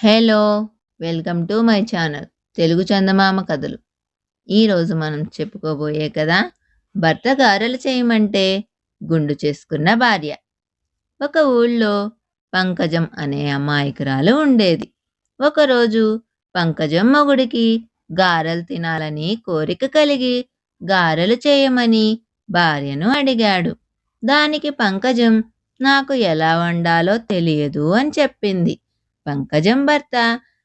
Hello welcome to my channel Telugu Chandamama కథలు. ఈరోజు మనం చెప్పుకోబోయే కదా భర్త గారెలు చేయమంటే గుండు చేసుకున్న భార్య. ఒక ఊళ్ళో పంకజం అనే అమాయకురాలు ఉండేది. ఒకరోజు పంకజం మొగుడికి గారెలు తినాలని కోరిక కలిగి గారెలు చేయమని భార్యను అడిగాడు. దానికి పంకజం నాకు ఎలా వండాలో తెలియదు అని చెప్పింది. పంకజం భర్త.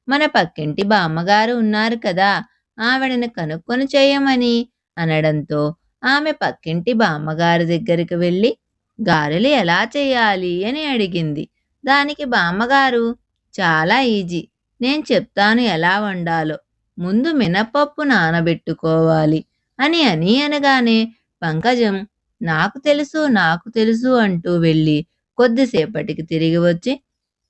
మన పక్కింటి బామ్మగారు ఉన్నారు కదా ఆవిడని కనుక్కొని చేయమని అనడంతో ఆమె పక్కింటి బామ్మగారి దగ్గరికి వెళ్ళి గారెలు ఎలా చేయాలి? అని అడిగింది. దానికి బామ్మగారు చాలా ఈజీ. నేను చెప్తాను ఎలా వండాలో. ముందు మినపప్పు నానబెట్టుకోవాలి. అని అని అనగానే పంకజం నాకు తెలుసు నాకు తెలుసు అంటూ వెళ్ళి కొద్దిసేపటికి తిరిగి వచ్చి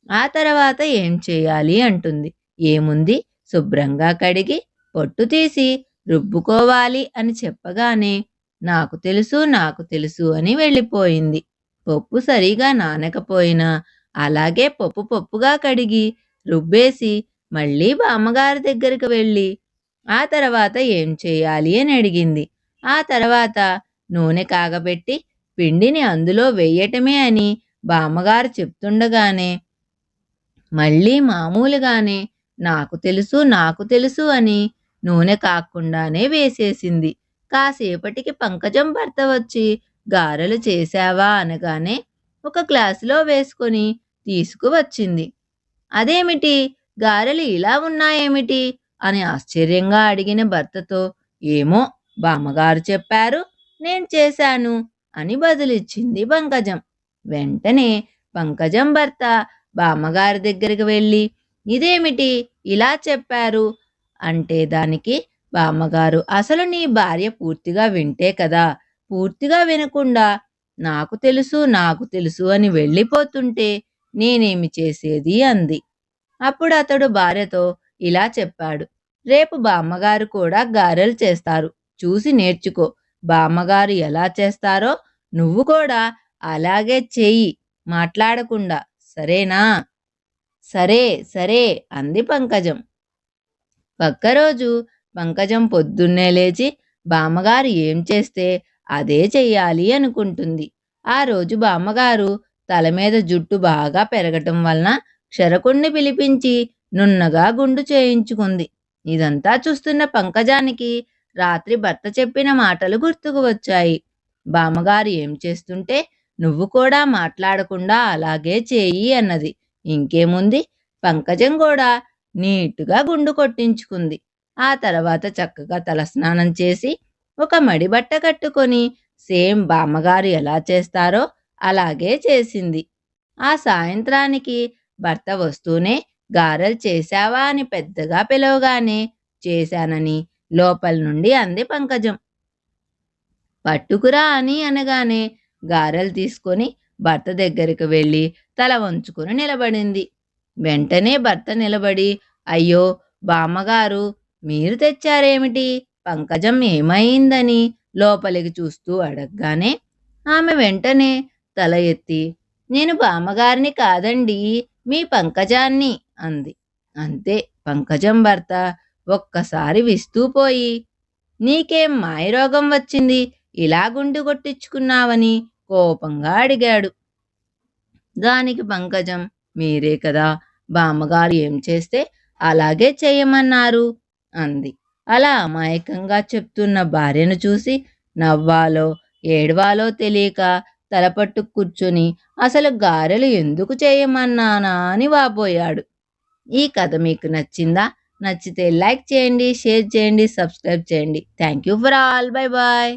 ఆ తర్వాత ఏం చేయాలి అంటుంది. ఏముంది? శుభ్రంగా కడిగి పొట్టు తీసి రుబ్బుకోవాలి అని చెప్పగానే నాకు తెలుసు నాకు తెలుసు అని వెళ్ళిపోయింది. పప్పు సరిగా నానకపోయినా అలాగే పప్పు పప్పుగా కడిగి రుబ్బేసి మళ్ళీ బామ్మగారి దగ్గరికి వెళ్ళి ఆ తర్వాత ఏం చేయాలి అని అడిగింది. ఆ తర్వాత నూనె కాగబెట్టి పిండిని అందులో వేయటమే అని బామ్మగారు చెప్తుండగానే మళ్ళీ మామూలుగానే నాకు తెలుసు నాకు తెలుసు అని నూనె కాకుండానే వేసేసింది. కాసేపటికి పంకజం భర్త వచ్చి గారెలు చేశావా? అనగానే ఒక గ్లాసులో వేసుకొని తీసుకువచ్చింది. అదేమిటి? గారెలు ఇలా ఉన్నాయేమిటి? అని ఆశ్చర్యంగా అడిగిన భర్తతో ఏమో బామ్మగారు చెప్పారు నేను చేశాను అని బదులిచ్చింది పంకజం. వెంటనే పంకజం భర్త బామ్మగారి దగ్గరికి వెళ్ళి ఇదేమిటి? ఇలా చెప్పారు. అంటే దానికి బామ్మగారు అసలు నీ భార్య పూర్తిగా వింటే కదా పూర్తిగా వినకుండా నాకు తెలుసు నాకు తెలుసు అని వెళ్ళిపోతుంటే నేనేమి చేసేది? అంది. అప్పుడు అతడు భార్యతో ఇలా చెప్పాడు రేపు బామ్మగారు కూడా గారెలు చేస్తారు చూసి నేర్చుకో. బామ్మగారు ఎలా చేస్తారో నువ్వు కూడా అలాగే చెయ్యి మాట్లాడకుండా. సరేనా? సరే సరే అంది పంకజం. పక్కరోజు పంకజం పొద్దున్నే లేచి బామ్మగారు ఏం చేస్తే అదే చెయ్యాలి అనుకుంటుంది. ఆ రోజు బామ్మగారు తల మీద జుట్టు బాగా పెరగటం వలన క్షరకుణ్ణి పిలిపించి నున్నగా గుండు చేయించుకుంది. ఇదంతా చూస్తున్న పంకజానికి రాత్రి భర్త చెప్పిన మాటలు గుర్తుకు వచ్చాయి. బామ్మగారు ఏం చేస్తుంటే నువ్వు కూడా మాట్లాడకుండా అలాగే చేయి అన్నది. ఇంకేముంది? పంకజం కూడా నీటుగా గుండు కొట్టించుకుంది. ఆ తర్వాత చక్కగా తలస్నానం చేసి ఒక మడిబట్ట కట్టుకొని సేమ్ బామ్మగారు ఎలా చేస్తారో అలాగే చేసింది. ఆ సాయంత్రానికి భర్త వస్తూనే గారెలు చేశావా అని పెద్దగా పిలవగానే చేశానని లోపల నుండి అంది పంకజం. పట్టుకురా అని అనగానే గారెలు తీసుకొని భర్త దగ్గరికి వెళ్ళి తల వంచుకొని నిలబడింది. వెంటనే భర్త నిలబడి అయ్యో బామ్మగారు మీరు తెచ్చారేమిటి? పంకజం ఏమైందని? లోపలికి చూస్తూ అడగగానే ఆమె వెంటనే తల ఎత్తి నేను బామ్మగారిని కాదండి మీ పంకజాన్ని అంది. అంతే పంకజం భర్త ఒక్కసారి విస్తూపోయి నీకేం మాయరోగం వచ్చింది? ఇలా గుండు కొట్టించుకున్నావని కోపంగా అడిగాడు. దానికి పంకజం మీరే కదా బామ్మగారు ఏం చేస్తే అలాగే చేయమన్నారు అంది. అలా అమాయకంగా చెప్తున్న భార్యను చూసి నవ్వాలో ఏడవాలో తెలియక తలపట్టు కూర్చొని అసలు గారెలు ఎందుకు చేయమన్నానా అని వాపోయాడు. ఈ కథ మీకు నచ్చిందా? నచ్చితే లైక్ చేయండి షేర్ చేయండి సబ్స్క్రైబ్ చేయండి. Thank you for all. Bye bye.